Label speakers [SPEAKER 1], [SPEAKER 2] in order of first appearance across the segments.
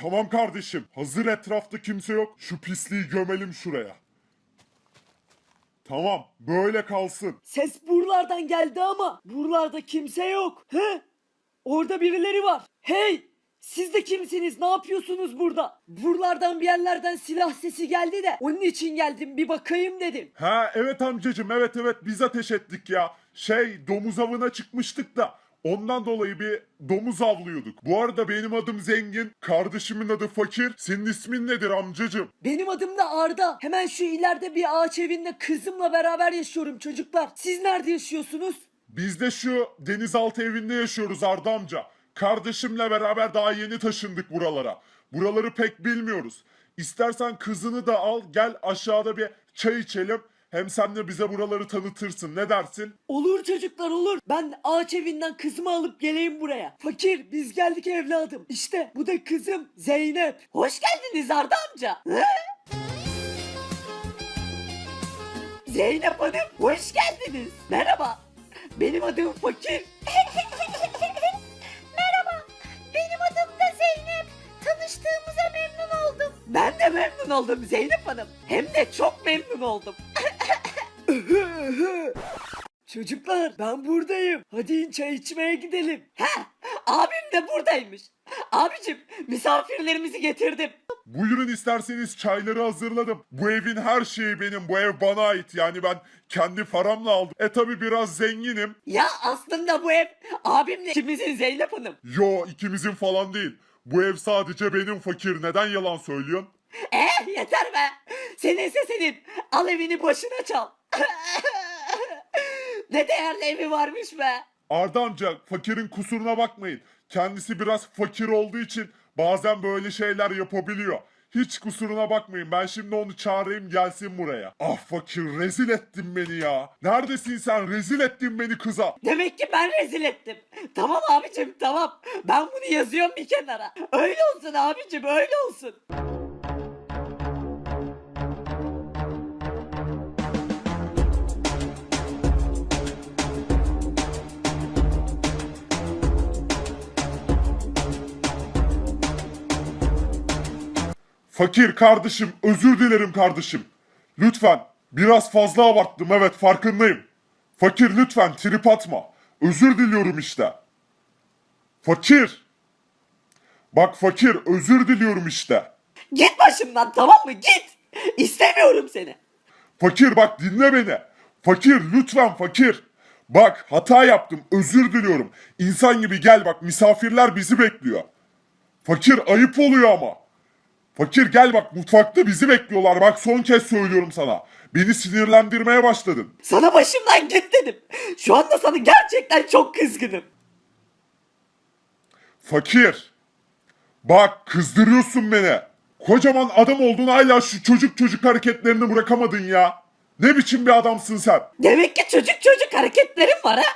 [SPEAKER 1] Tamam kardeşim. Hazır etrafta kimse yok. Şu pisliği gömelim şuraya. Tamam. Böyle kalsın.
[SPEAKER 2] Ses buralardan geldi ama buralarda kimse yok. He? Orada birileri var. Hey! Siz de kimsiniz? Ne yapıyorsunuz burada? Buralardan bir yerlerden silah sesi geldi de onun için geldim bir bakayım dedim.
[SPEAKER 1] Ha evet amcacım evet evet biz ateş ettik ya. Şey domuz avına çıkmıştık da ondan dolayı bir domuz avlıyorduk. Bu arada benim adım Zengin, kardeşimin adı Fakir. Senin ismin nedir amcacım?
[SPEAKER 2] Benim adım da Arda. Hemen şu ileride bir ağaç evinde kızımla beraber yaşıyorum çocuklar. Siz nerede yaşıyorsunuz?
[SPEAKER 1] Biz de şu denizaltı evinde yaşıyoruz Arda amca. Kardeşimle beraber daha yeni taşındık buralara. Buraları pek bilmiyoruz. İstersen kızını da al gel aşağıda bir çay içelim. Hem sen de bize buraları tanıtırsın. Ne dersin?
[SPEAKER 2] Olur çocuklar olur. Ben ağaç evinden kızımı alıp geleyim buraya. Fakir biz geldik evladım. İşte bu da kızım Zeynep. Hoş geldiniz Arda amca. Zeynep Hanım hoş geldiniz. Merhaba. Benim adım Fakir.
[SPEAKER 3] Merhaba, benim adım da Zeynep. Tanıştığımıza memnun oldum.
[SPEAKER 2] Ben de memnun oldum Zeynep Hanım. Hem de çok memnun oldum. Çocuklar ben buradayım. Hadi in çay içmeye gidelim. He, abim de buradaymış. Abicim misafirlerimizi getirdim.
[SPEAKER 1] Buyurun isterseniz çayları hazırladım. Bu evin her şeyi benim. Bu ev bana ait. Yani ben kendi paramla aldım. E tabi biraz zenginim.
[SPEAKER 2] Ya aslında bu ev abimle ikimizin Zeynep Hanım.
[SPEAKER 1] Yo ikimizin falan değil. Bu ev sadece benim fakir. Neden yalan söylüyorsun?
[SPEAKER 2] Eh yeter be. Seninse senin. Al evini başına çal. ne değerli evi varmış be.
[SPEAKER 1] Arda amca fakirin kusuruna bakmayın. Kendisi biraz fakir olduğu için bazen böyle şeyler yapabiliyor. Hiç kusuruna bakmayın. Ben şimdi onu çağırayım gelsin buraya. Ah fakir rezil ettin beni ya. Neredesin sen? Rezil ettin beni kıza.
[SPEAKER 2] Demek ki ben rezil ettim. Tamam abicim tamam. Ben bunu yazıyorum bir kenara. Öyle olsun abicim öyle olsun.
[SPEAKER 1] Fakir kardeşim özür dilerim kardeşim. Lütfen biraz fazla abarttım evet farkındayım. Fakir lütfen trip atma. Özür diliyorum işte. Fakir. Bak fakir özür diliyorum işte.
[SPEAKER 2] Git başımdan tamam mı git. İstemiyorum seni.
[SPEAKER 1] Fakir bak dinle beni. Fakir lütfen fakir. Bak hata yaptım özür diliyorum. İnsan gibi gel bak misafirler bizi bekliyor. Fakir ayıp oluyor ama. Fakir gel bak mutfakta bizi bekliyorlar. Bak son kez söylüyorum sana. Beni sinirlendirmeye başladın.
[SPEAKER 2] Sana başımdan git dedim. Şu anda sana gerçekten çok kızgınım.
[SPEAKER 1] Fakir. Bak kızdırıyorsun beni. Kocaman adam oldun hala şu çocuk çocuk hareketlerini bırakamadın ya. Ne biçim bir adamsın sen?
[SPEAKER 2] Demek ki çocuk çocuk hareketlerim var ha.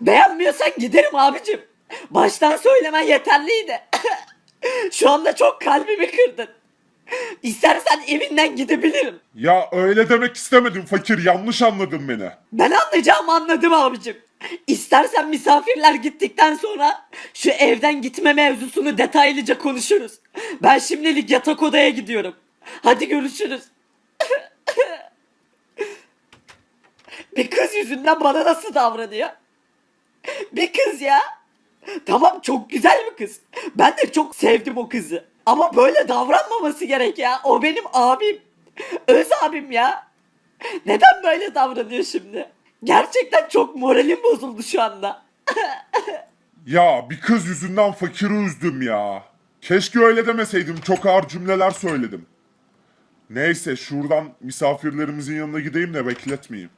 [SPEAKER 2] Beğenmiyorsan giderim abicim. Baştan söylemen yeterliydi. Şu anda çok kalbimi kırdın. İstersen evinden gidebilirim.
[SPEAKER 1] Ya öyle demek istemedim fakir yanlış anladın beni.
[SPEAKER 2] Ben anlayacağımı anladım abicim. İstersen misafirler gittikten sonra şu evden gitme mevzusunu detaylıca konuşuruz. Ben şimdilik yatak odaya gidiyorum. Hadi görüşürüz. Bir kız yüzünden bana nasıl davranıyor? Bir kız ya. Tamam çok güzel bir kız. Ben de çok sevdim o kızı. Ama böyle davranmaması gerek ya. O benim abim. Öz abim ya. Neden böyle davranıyor şimdi? Gerçekten çok moralim bozuldu şu anda.
[SPEAKER 1] Ya bir kız yüzünden fakiri üzdüm ya. Keşke öyle demeseydim çok ağır cümleler söyledim. Neyse şuradan misafirlerimizin yanına gideyim de bekletmeyeyim.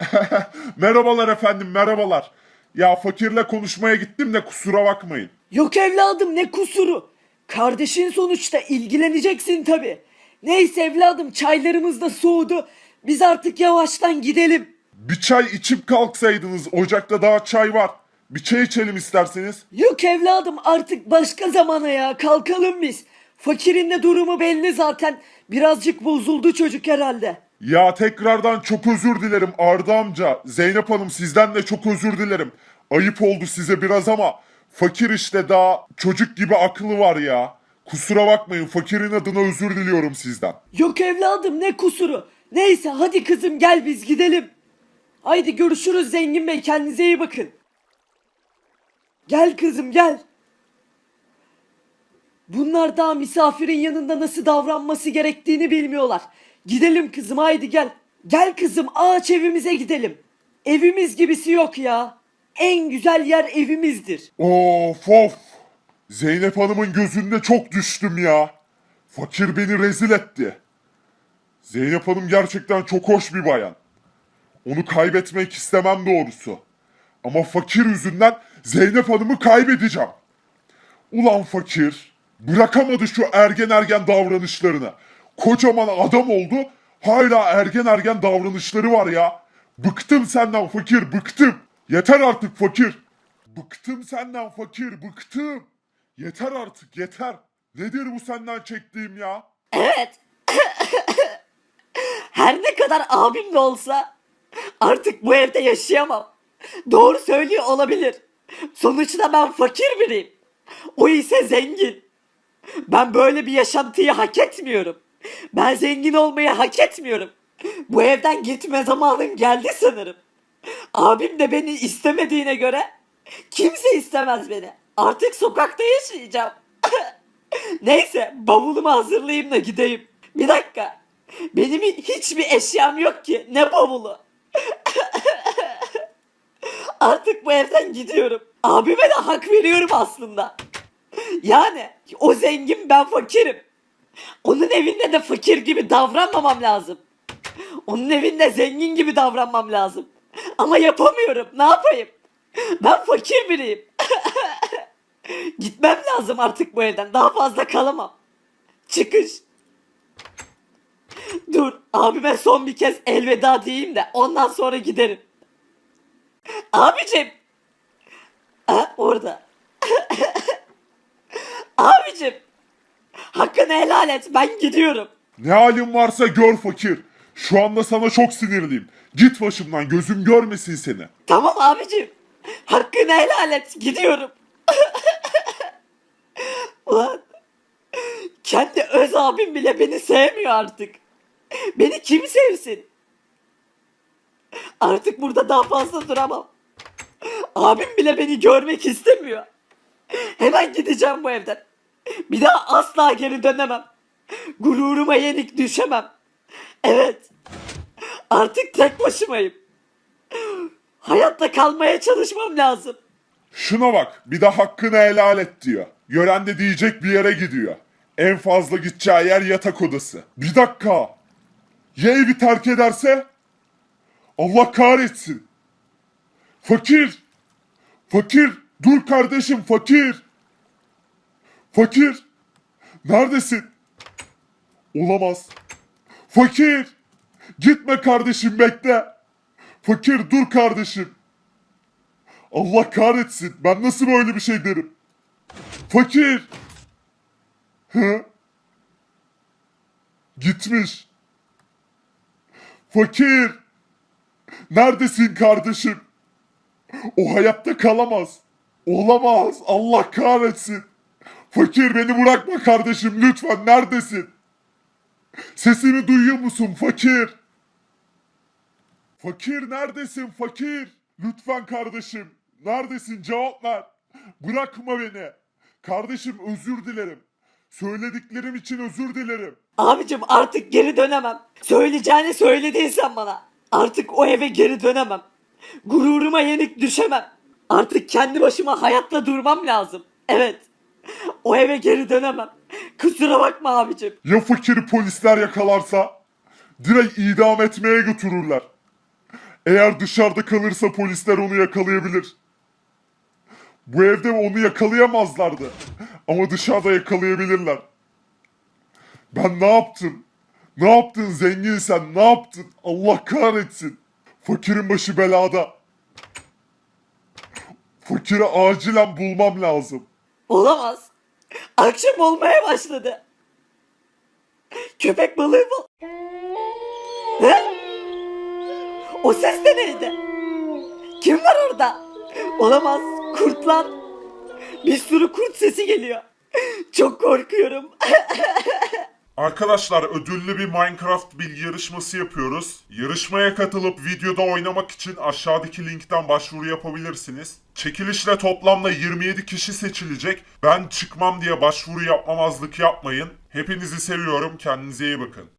[SPEAKER 1] merhabalar efendim merhabalar. Ya fakirle konuşmaya gittim de kusura bakmayın.
[SPEAKER 2] Yok evladım ne kusuru. Kardeşin sonuçta ilgileneceksin tabi. Neyse evladım çaylarımız da soğudu. Biz artık yavaştan gidelim.
[SPEAKER 1] Bir çay içip kalksaydınız ocakta daha çay var. Bir çay içelim isterseniz.
[SPEAKER 2] Yok evladım artık başka zamana ya kalkalım biz. Fakirin de durumu belli zaten. Birazcık bozuldu çocuk herhalde.
[SPEAKER 1] Ya tekrardan çok özür dilerim Arda amca. Zeynep Hanım sizden de çok özür dilerim. Ayıp oldu size biraz ama Fakir işte daha çocuk gibi aklı var ya. Kusura bakmayın fakirin adına özür diliyorum sizden.
[SPEAKER 2] Yok evladım ne kusuru. Neyse hadi kızım gel biz gidelim. Haydi görüşürüz zengin bey kendinize iyi bakın. Gel kızım gel. Bunlar daha misafirin yanında nasıl davranması gerektiğini bilmiyorlar. Gidelim kızım haydi gel. Gel kızım ağaç evimize gidelim. Evimiz gibisi yok ya. En güzel yer evimizdir.
[SPEAKER 1] Of of. Zeynep Hanım'ın gözünde çok düştüm ya. Fakir beni rezil etti. Zeynep Hanım gerçekten çok hoş bir bayan. Onu kaybetmek istemem doğrusu. Ama fakir yüzünden Zeynep Hanım'ı kaybedeceğim. Ulan fakir. Bırakamadı şu ergen ergen davranışlarını. Kocaman adam oldu. Hala ergen ergen davranışları var ya. Bıktım senden fakir bıktım. Yeter artık fakir. Bıktım senden fakir bıktım. Yeter artık yeter. Nedir bu senden çektiğim ya?
[SPEAKER 2] Evet. Her ne kadar abim de olsa artık bu evde yaşayamam. Doğru söylüyor olabilir. Sonuçta ben fakir biriyim. O ise zengin. Ben böyle bir yaşantıyı hak etmiyorum. Ben zengin olmayı hak etmiyorum. Bu evden gitme zamanım geldi sanırım. Abim de beni istemediğine göre kimse istemez beni. Artık sokakta yaşayacağım. Neyse bavulumu hazırlayayım da gideyim. Bir dakika. Benim hiçbir eşyam yok ki. Ne bavulu? Artık bu evden gidiyorum. Abime de hak veriyorum aslında. Yani o zengin ben fakirim. Onun evinde de fakir gibi davranmamam lazım. Onun evinde zengin gibi davranmam lazım. Ama yapamıyorum. Ne yapayım? Ben fakir biriyim. Gitmem lazım artık bu evden. Daha fazla kalamam. Çıkış. Dur abime son bir kez elveda diyeyim de ondan sonra giderim. Abicim. Ha, orada. Abicim. Hakkını helal et ben gidiyorum.
[SPEAKER 1] Ne halin varsa gör fakir. Şu anda sana çok sinirliyim. Git başımdan gözüm görmesin seni.
[SPEAKER 2] Tamam abicim. Hakkını helal et. Gidiyorum. Ulan. Kendi öz abim bile beni sevmiyor artık. Beni kim sevsin? Artık burada daha fazla duramam. Abim bile beni görmek istemiyor. Hemen gideceğim bu evden. Bir daha asla geri dönemem. Gururuma yenik düşemem. Evet. Artık tek başımayım. Hayatta kalmaya çalışmam lazım.
[SPEAKER 1] Şuna bak bir de hakkını helal et diyor. Gören de diyecek bir yere gidiyor. En fazla gideceği yer yatak odası. Bir dakika. Ya evi terk ederse? Allah kahretsin. Fakir. Fakir. Dur kardeşim fakir. Fakir. Neredesin? Olamaz. Fakir. Gitme kardeşim bekle. Fakir dur kardeşim. Allah kahretsin. Ben nasıl böyle bir şey derim? Fakir. Hı? Gitmiş. Fakir. Neredesin kardeşim? O hayatta kalamaz. Olamaz. Allah kahretsin. Fakir beni bırakma kardeşim lütfen. Neredesin? Sesimi duyuyor musun fakir? Fakir neredesin fakir? Lütfen kardeşim. Neredesin cevap ver. Bırakma beni. Kardeşim özür dilerim. Söylediklerim için özür dilerim.
[SPEAKER 2] Abicim artık geri dönemem. Söyleyeceğini söyledin sen bana. Artık o eve geri dönemem. Gururuma yenik düşemem. Artık kendi başıma hayatta durmam lazım. Evet. O eve geri dönemem. Kusura bakma abicim.
[SPEAKER 1] Ya fakiri polisler yakalarsa? Direkt idam etmeye götürürler. Eğer dışarıda kalırsa polisler onu yakalayabilir. Bu evde onu yakalayamazlardı. Ama dışarıda yakalayabilirler. Ben ne yaptım? Ne yaptın zengin sen? Ne yaptın? Allah kahretsin. Fakirin başı belada. Fakiri acilen bulmam lazım.
[SPEAKER 2] Olamaz. Akşam olmaya başladı. Köpek balığı mı? He? O ses de neydi? Kim var orada? Olamaz. Kurt lan. Bir sürü kurt sesi geliyor. Çok korkuyorum.
[SPEAKER 1] Arkadaşlar ödüllü bir Minecraft bilgi yarışması yapıyoruz. Yarışmaya katılıp videoda oynamak için aşağıdaki linkten başvuru yapabilirsiniz. Çekilişle toplamda 27 kişi seçilecek. Ben çıkmam diye başvuru yapmamazlık yapmayın. Hepinizi seviyorum. Kendinize iyi bakın.